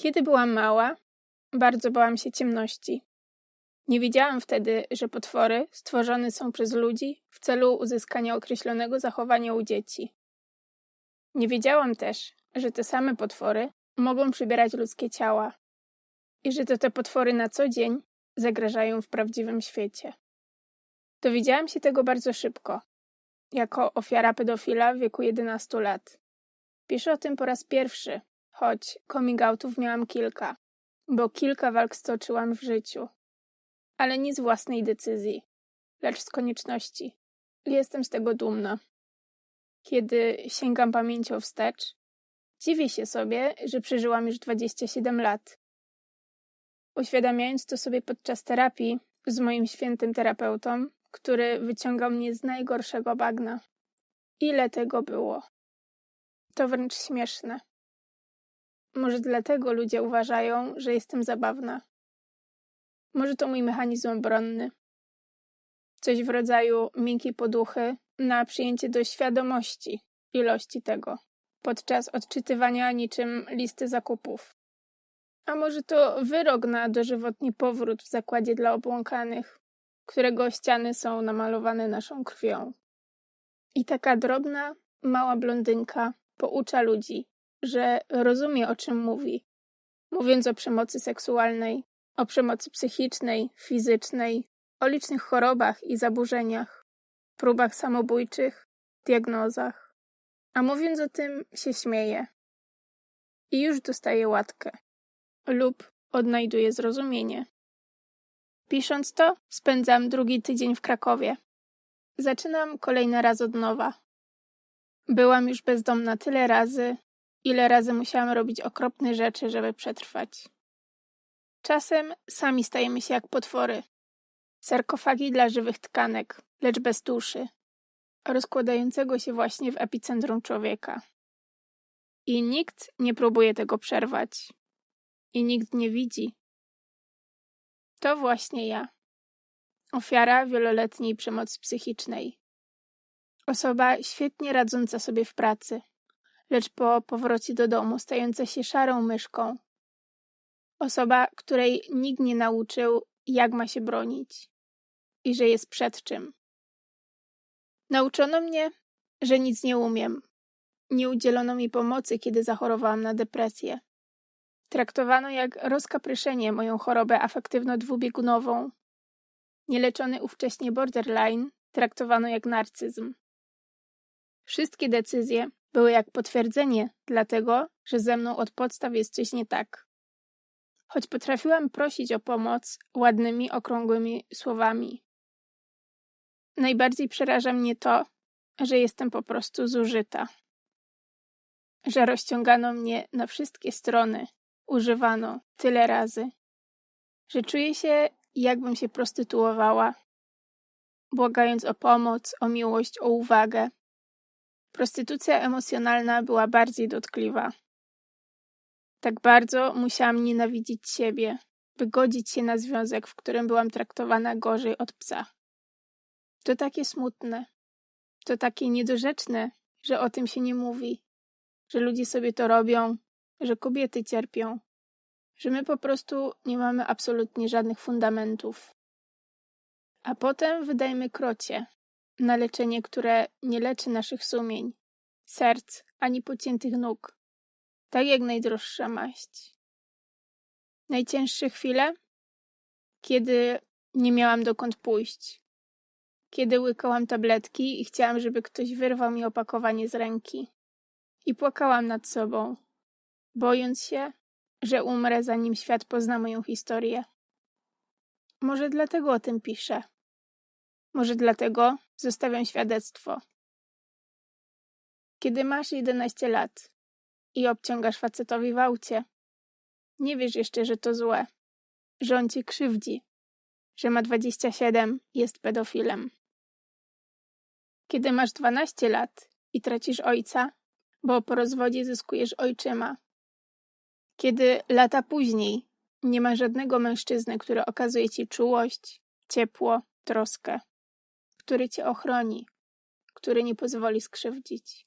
Kiedy byłam mała, bardzo bałam się ciemności. Nie wiedziałam wtedy, że potwory stworzone są przez ludzi w celu uzyskania określonego zachowania u dzieci. Nie wiedziałam też, że te same potwory mogą przybierać ludzkie ciała i że to te potwory na co dzień zagrażają w prawdziwym świecie. Dowiedziałam się tego bardzo szybko, jako ofiara pedofila w wieku 11 lat. Piszę o tym po raz pierwszy, choć coming outów miałam kilka, bo kilka walk stoczyłam w życiu. Ale nie z własnej decyzji, lecz z konieczności. Jestem z tego dumna. Kiedy sięgam pamięcią wstecz, dziwię się sobie, że przeżyłam już 27 lat. Uświadamiając to sobie podczas terapii z moim świętym terapeutą, który wyciągał mnie z najgorszego bagna. Ile tego było? To wręcz śmieszne. Może dlatego ludzie uważają, że jestem zabawna. Może to mój mechanizm obronny. Coś w rodzaju miękkiej poduchy na przyjęcie do świadomości ilości tego podczas odczytywania niczym listy zakupów. A może to wyrok na dożywotni powrót w zakładzie dla obłąkanych, którego ściany są namalowane naszą krwią. I taka drobna, mała blondynka poucza ludzi, że rozumie o czym mówi, mówiąc o przemocy seksualnej, o przemocy psychicznej, fizycznej, o licznych chorobach i zaburzeniach, próbach samobójczych, diagnozach. A mówiąc o tym, się śmieje. I już dostaje łatkę. Lub odnajduje zrozumienie. Pisząc to, spędzam drugi tydzień w Krakowie. Zaczynam kolejny raz od nowa. Byłam już bezdomna tyle razy, ile razy musiałam robić okropne rzeczy, żeby przetrwać. Czasem sami stajemy się jak potwory. Sarkofagi dla żywych tkanek, lecz bez duszy, rozkładającego się właśnie w epicentrum człowieka. I nikt nie próbuje tego przerwać. I nikt nie widzi, to właśnie ja. Ofiara wieloletniej przemocy psychicznej. Osoba świetnie radząca sobie w pracy, lecz po powrocie do domu stająca się szarą myszką. Osoba, której nikt nie nauczył, jak ma się bronić i że jest przed czym. Nauczono mnie, że nic nie umiem. Nie udzielono mi pomocy, kiedy zachorowałam na depresję. Traktowano jak rozkapryszenie moją chorobę afektywno-dwubiegunową. Nieleczony ówcześnie borderline traktowano jak narcyzm. Wszystkie decyzje były jak potwierdzenie dlatego, że ze mną od podstaw jest coś nie tak. Choć potrafiłam prosić o pomoc ładnymi, okrągłymi słowami. Najbardziej przeraża mnie to, że jestem po prostu zużyta. Że rozciągano mnie na wszystkie strony używano tyle razy, że czuję się, jakbym się prostytuowała, błagając o pomoc, o miłość, o uwagę. Prostytucja emocjonalna była bardziej dotkliwa. Tak bardzo musiałam nienawidzić siebie, by godzić się na związek, w którym byłam traktowana gorzej od psa. To takie smutne, to takie niedorzeczne, że o tym się nie mówi, że ludzie sobie to robią, że kobiety cierpią, że my po prostu nie mamy absolutnie żadnych fundamentów. A potem wydajmy krocie na leczenie, które nie leczy naszych sumień, serc ani pociętych nóg, tak jak najdroższa maść. Najcięższe chwile? Kiedy nie miałam dokąd pójść. Kiedy łykałam tabletki i chciałam, żeby ktoś wyrwał mi opakowanie z ręki. I płakałam nad sobą, bojąc się, że umrę, zanim świat pozna moją historię. Może dlatego o tym piszę. Może dlatego zostawiam świadectwo. Kiedy masz 11 lat i obciągasz facetowi w aucie, nie wiesz jeszcze, że to złe, że on cię krzywdzi, że ma 27 i jest pedofilem. Kiedy masz 12 lat i tracisz ojca, bo po rozwodzie zyskujesz ojczyma, kiedy lata później nie ma żadnego mężczyzny, który okazuje ci czułość, ciepło, troskę, który cię ochroni, który nie pozwoli skrzywdzić.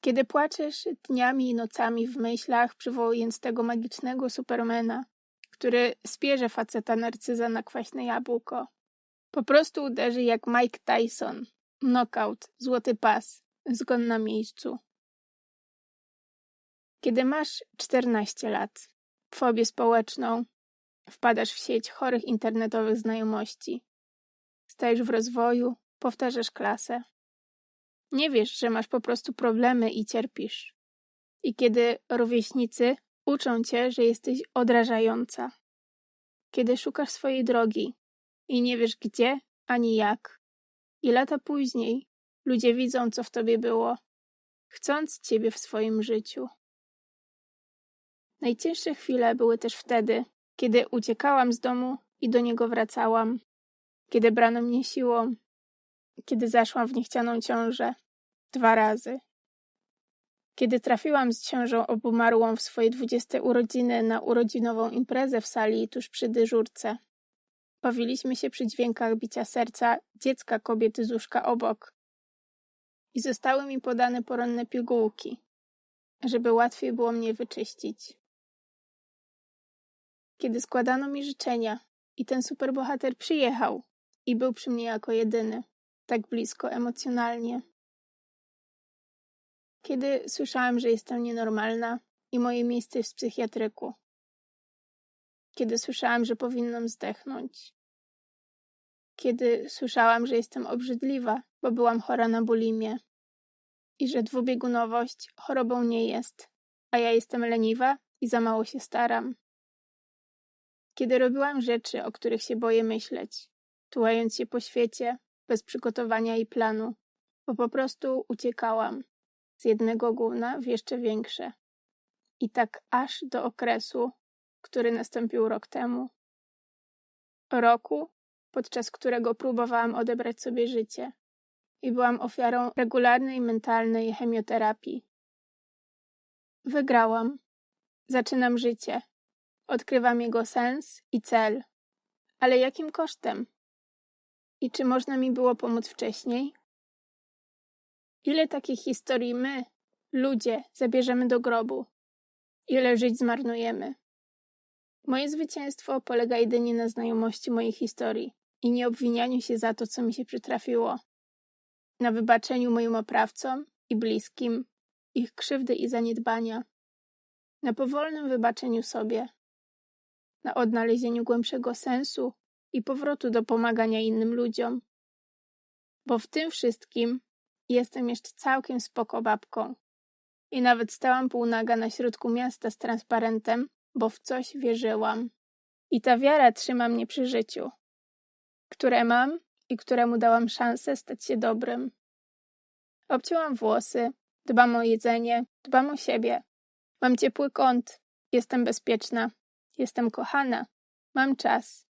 Kiedy płaczesz dniami i nocami w myślach, przywołując tego magicznego Supermana, który spierze faceta narcyza na kwaśne jabłko. Po prostu uderzy jak Mike Tyson. Knockout, złoty pas, zgon na miejscu. Kiedy masz 14 lat, fobię społeczną, wpadasz w sieć chorych internetowych znajomości. Stajesz w rozwoju, powtarzasz klasę. Nie wiesz, że masz po prostu problemy i cierpisz. I kiedy rówieśnicy uczą cię, że jesteś odrażająca. Kiedy szukasz swojej drogi i nie wiesz gdzie ani jak. I lata później ludzie widzą, co w tobie było, chcąc ciebie w swoim życiu. Najcięższe chwile były też wtedy, kiedy uciekałam z domu i do niego wracałam, kiedy brano mnie siłą, kiedy zaszłam w niechcianą ciążę dwa razy. Kiedy trafiłam z ciążą obumarłą w swoje dwudzieste urodziny na urodzinową imprezę w sali tuż przy dyżurce. Bawiliśmy się przy dźwiękach bicia serca dziecka kobiety z łóżka obok. I zostały mi podane poronne pigułki, żeby łatwiej było mnie wyczyścić. Kiedy składano mi życzenia i ten superbohater przyjechał i był przy mnie jako jedyny, tak blisko emocjonalnie. Kiedy słyszałam, że jestem nienormalna i moje miejsce jest w psychiatryku. Kiedy słyszałam, że powinnam zdechnąć. Kiedy słyszałam, że jestem obrzydliwa, bo byłam chora na bulimię. I że dwubiegunowość chorobą nie jest, a ja jestem leniwa i za mało się staram. Kiedy robiłam rzeczy, o których się boję myśleć, tułając się po świecie, bez przygotowania i planu, bo po prostu uciekałam z jednego gówna w jeszcze większe. I tak aż do okresu, który nastąpił rok temu. Roku, podczas którego próbowałam odebrać sobie życie i byłam ofiarą regularnej mentalnej chemioterapii. Wygrałam. Zaczynam życie. Odkrywam jego sens i cel. Ale jakim kosztem? I czy można mi było pomóc wcześniej? Ile takich historii my, ludzie, zabierzemy do grobu? Ile żyć zmarnujemy? Moje zwycięstwo polega jedynie na znajomości mojej historii i nie obwinianiu się za to, co mi się przytrafiło. Na wybaczeniu moim oprawcom i bliskim ich krzywdy i zaniedbania. Na powolnym wybaczeniu sobie. Na odnalezieniu głębszego sensu i powrotu do pomagania innym ludziom. Bo w tym wszystkim Jestem jeszcze całkiem spoko babką. I nawet stałam półnaga na środku miasta z transparentem, bo w coś wierzyłam. I ta wiara trzyma mnie przy życiu, które mam i któremu dałam szansę stać się dobrym. Obcięłam włosy, dbam o jedzenie, dbam o siebie. Mam ciepły kąt, jestem bezpieczna, jestem kochana, mam czas.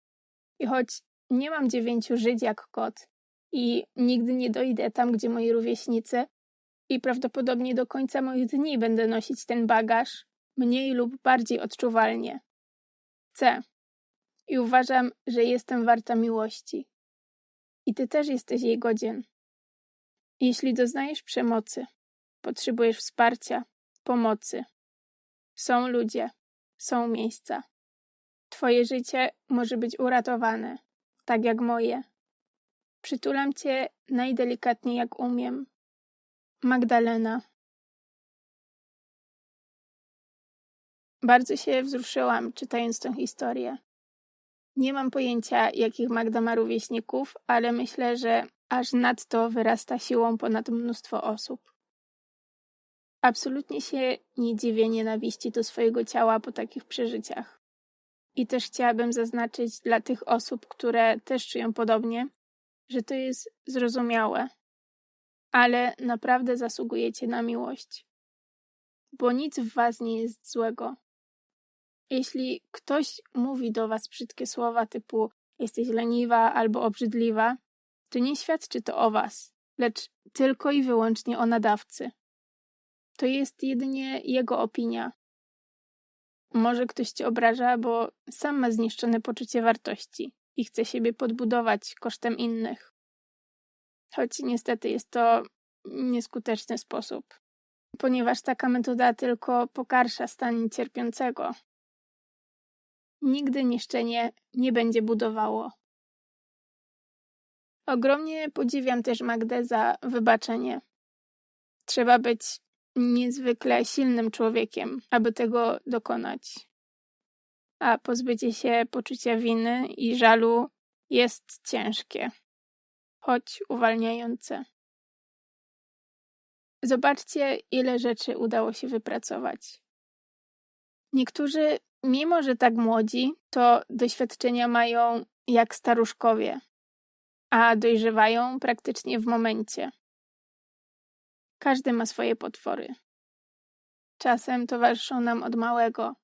I choć nie mam dziewięciu żyć jak kot, i nigdy nie dojdę tam, gdzie moi rówieśnicy i prawdopodobnie do końca moich dni będę nosić ten bagaż, mniej lub bardziej odczuwalnie. Chcę. I uważam, że jestem warta miłości. I ty też jesteś jej godzien. Jeśli doznajesz przemocy, potrzebujesz wsparcia, pomocy. Są ludzie, są miejsca. Twoje życie może być uratowane, tak jak moje. Przytulam cię najdelikatniej jak umiem. Magdalena. Bardzo się wzruszyłam, czytając tę historię. Nie mam pojęcia, jakich Magda ma rówieśników, ale myślę, że aż nadto wyrasta siłą ponad mnóstwo osób. Absolutnie się nie dziwię nienawiści do swojego ciała po takich przeżyciach. I też chciałabym zaznaczyć dla tych osób, które też czują podobnie, że to jest zrozumiałe, ale naprawdę zasługujecie na miłość, bo nic w was nie jest złego. Jeśli ktoś mówi do was brzydkie słowa typu jesteś leniwa albo obrzydliwa, to nie świadczy to o was, lecz tylko i wyłącznie o nadawcy. To jest jedynie jego opinia. Może ktoś cię obraża, bo sam ma zniszczone poczucie wartości i chce siebie podbudować kosztem innych. Choć niestety jest to nieskuteczny sposób. ponieważ taka metoda tylko pogarsza stan cierpiącego. Nigdy niszczenie nie będzie budowało. Ogromnie podziwiam też Magdę za wybaczenie. Trzeba być niezwykle silnym człowiekiem, aby tego dokonać. A pozbycie się poczucia winy i żalu jest ciężkie, choć uwalniające. Zobaczcie, ile rzeczy udało się wypracować. Niektórzy, mimo że tak młodzi, to doświadczenia mają jak staruszkowie, a dojrzewają praktycznie w momencie. Każdy ma swoje potwory. Czasem towarzyszą nam od małego,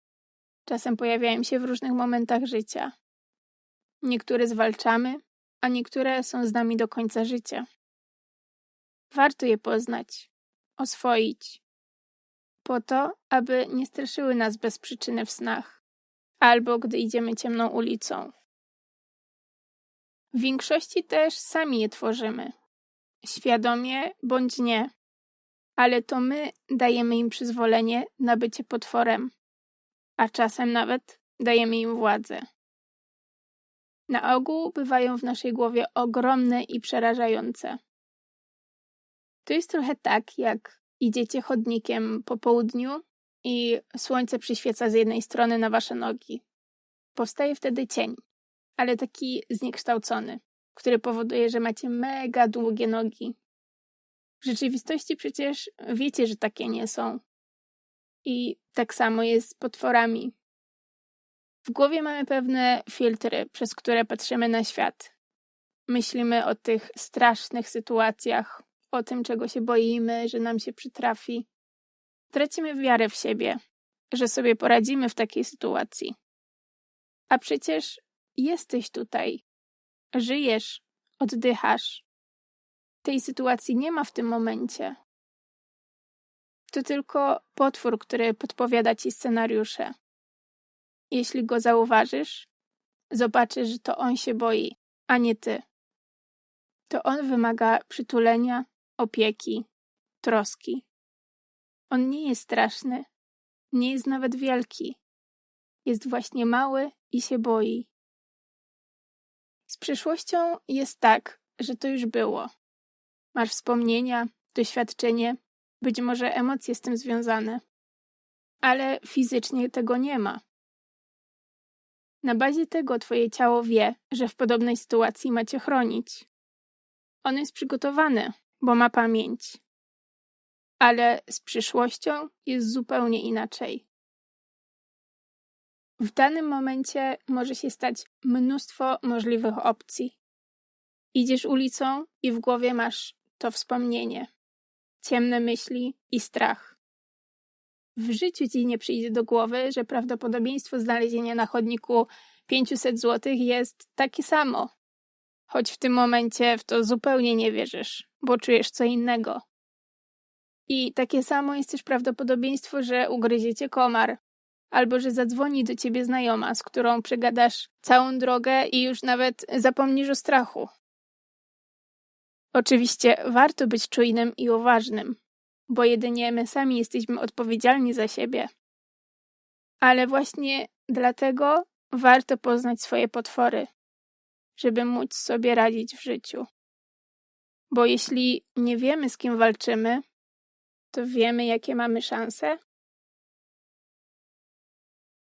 czasem pojawiają się w różnych momentach życia. Niektóre zwalczamy, a niektóre są z nami do końca życia. Warto je poznać, oswoić, po to, aby nie straszyły nas bez przyczyny w snach, albo gdy idziemy ciemną ulicą. W większości też sami je tworzymy, świadomie bądź nie, ale to my dajemy im przyzwolenie na bycie potworem, a czasem nawet dajemy im władzę. Na ogół bywają w naszej głowie ogromne i przerażające. To jest trochę tak, jak idziecie chodnikiem po południu i słońce przyświeca z jednej strony na wasze nogi. Powstaje wtedy cień, ale taki zniekształcony, który powoduje, że macie mega długie nogi. W rzeczywistości przecież wiecie, że takie nie są. I tak samo jest z potworami. W głowie mamy pewne filtry, przez które patrzymy na świat. Myślimy o tych strasznych sytuacjach, o tym, czego się boimy, że nam się przytrafi. Tracimy wiarę w siebie, że sobie poradzimy w takiej sytuacji. A przecież jesteś tutaj, żyjesz, oddychasz. Tej sytuacji nie ma w tym momencie. To tylko potwór, który podpowiada ci scenariusze. Jeśli go zauważysz, zobaczysz, że to on się boi, a nie ty. To on wymaga przytulenia, opieki, troski. On nie jest straszny, nie jest nawet wielki. Jest właśnie mały i się boi. Z przyszłością jest tak, że to już było. Masz wspomnienia, doświadczenie, być może emocje z tym związane, ale fizycznie tego nie ma. Na bazie tego twoje ciało wie, że w podobnej sytuacji macie chronić. On jest przygotowany, bo ma pamięć. Ale z przyszłością jest zupełnie inaczej. W danym momencie może się stać mnóstwo możliwych opcji. Idziesz ulicą i w głowie masz to wspomnienie, ciemne myśli i strach. W życiu ci nie przyjdzie do głowy, że prawdopodobieństwo znalezienia na chodniku 500 zł jest takie samo, choć w tym momencie w to zupełnie nie wierzysz, bo czujesz co innego. I takie samo jest też prawdopodobieństwo, że ugryziecie komar, albo że zadzwoni do ciebie znajoma, z którą przegadasz całą drogę i już nawet zapomnisz o strachu. Oczywiście warto być czujnym i uważnym, bo jedynie my sami jesteśmy odpowiedzialni za siebie. Ale właśnie dlatego warto poznać swoje potwory, żeby móc sobie radzić w życiu. Bo jeśli nie wiemy, z kim walczymy, to wiemy, jakie mamy szanse?